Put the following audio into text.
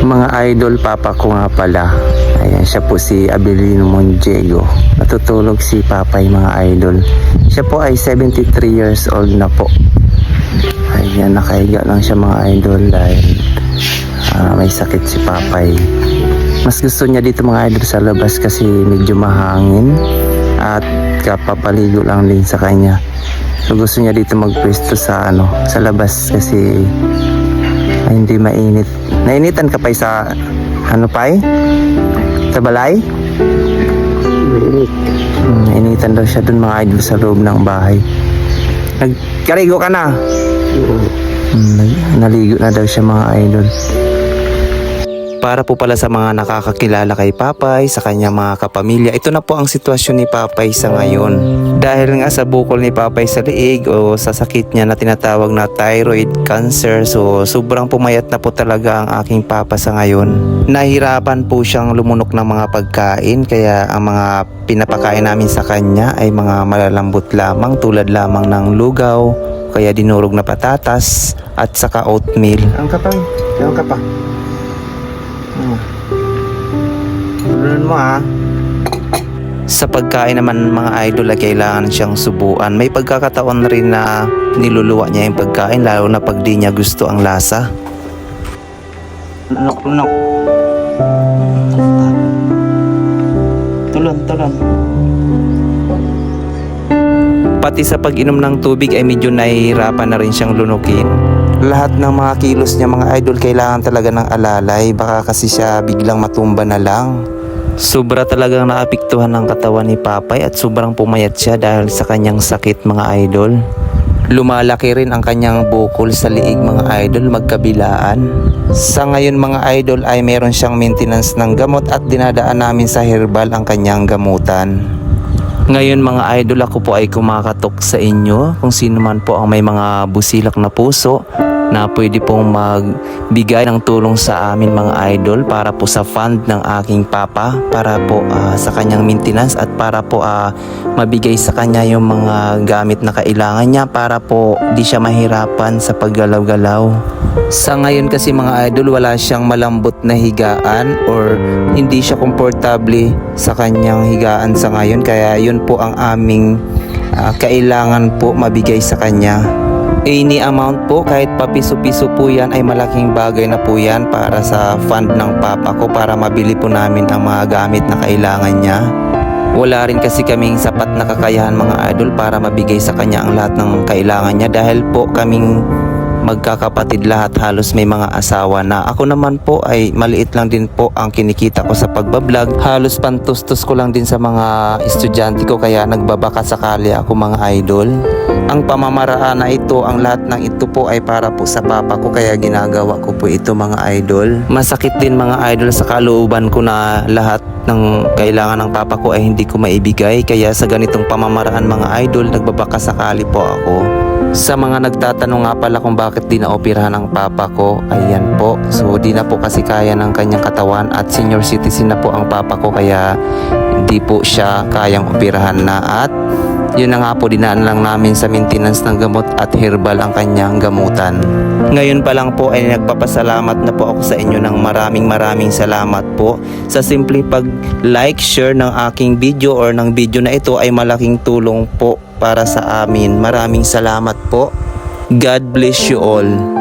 Mga idol, papa ko nga pala. Ayan, siya po si Abelino Monjego. Natutulog si papay mga idol. Siya po ay 73 years old na po. Ayan, nakahiga lang siya mga idol dahil ah, may sakit si papay. Mas gusto niya dito mga idol sa labas kasi medyo mahangin at kapapaligo lang din sa kanya. So gusto niya dito magpwesto sa ano, sa labas kasi ay, hindi mainit. Nainitan ka pa sa ano pa Sa balay? Mainit. Hmm, nainitan daw siya dun mga idol sa loob ng bahay. Nagkarigo ka na? Oo. Hmm, naligo na daw siya mga idol. Para po pala sa mga nakakakilala kay Papay, sa kanyang mga kapamilya, ito na po ang sitwasyon ni Papay sa ngayon. Dahil nga sa bukol ni Papay sa liig o sa sakit niya na tinatawag na thyroid cancer, so sobrang pumayat na po talaga ang aking papa sa ngayon. Nahirapan po siyang lumunok ng mga pagkain, kaya ang mga pinapakain namin sa kanya ay mga malalambot lamang tulad lamang ng lugaw, kaya dinurog na patatas at saka oatmeal. Ang kapang, ang kapang. Tulungan mo ha. Sa pagkain naman mga idol ay kailangan siyang subuan. May pagkakataon rin na niluluwa niya yung pagkain lalo na pag di niya gusto ang lasa. Lunok, lunok. Tulon, tulon. Pati sa pag-inom ng tubig ay medyo nahihirapan na rin siyang lunukin. Lahat ng mga kilos niya mga idol kailangan talaga ng alalay baka kasi siya biglang matumba na lang. Sobra talagang naapektuhan ng katawan ni Papay at sobrang pumayat siya dahil sa kanyang sakit mga idol. Lumalaki rin ang kanyang bukol sa liig mga idol magkabilaan. Sa ngayon mga idol ay meron siyang maintenance ng gamot at dinadaan namin sa herbal ang kanyang gamutan. Ngayon mga idol ako po ay kumakatok sa inyo kung sino man po ang may mga busilak na puso na pwede pong magbigay ng tulong sa amin mga idol para po sa fund ng aking papa para po ah, sa kanyang maintenance at para po ah, mabigay sa kanya yung mga gamit na kailangan niya para po di siya mahirapan sa paggalaw-galaw. Sa ngayon kasi mga idol wala siyang malambot na higaan or hindi siya komportable sa kanyang higaan sa ngayon kaya yun po ang aming ah, kailangan po mabigay sa kanya. Any amount po, kahit papiso-piso po yan ay malaking bagay na po yan para sa fund ng papa ko para mabili po namin ang mga gamit na kailangan niya. Wala rin kasi kaming sapat na kakayahan mga idol para mabigay sa kanya ang lahat ng kailangan niya dahil po kaming magkakapatid lahat halos may mga asawa na. Ako naman po ay maliit lang din po ang kinikita ko sa pagbablog. Halos pantustos ko lang din sa mga estudyante ko kaya nagbabaka sakali ako mga idol. Ang pamamaraan na ito ang lahat ng ito po ay para po sa papa ko kaya ginagawa ko po ito mga idol. Masakit din mga idol sa kalooban ko na lahat ng kailangan ng papa ko ay hindi ko maibigay. Kaya sa ganitong pamamaraan mga idol nagbabaka sakali po ako sa mga nagtatanong nga pala kung bakit di naoperahan ang papa ko, ayan po. So di na po kasi kaya ng kanyang katawan at senior citizen na po ang papa ko kaya di po siya kayang operahan na at yun na nga po dinaan lang namin sa maintenance ng gamot at herbal ang kanyang gamutan. Ngayon pa lang po ay nagpapasalamat na po ako sa inyo ng maraming maraming salamat po sa simple pag like, share ng aking video or ng video na ito ay malaking tulong po para sa amin. Maraming salamat po. God bless you all.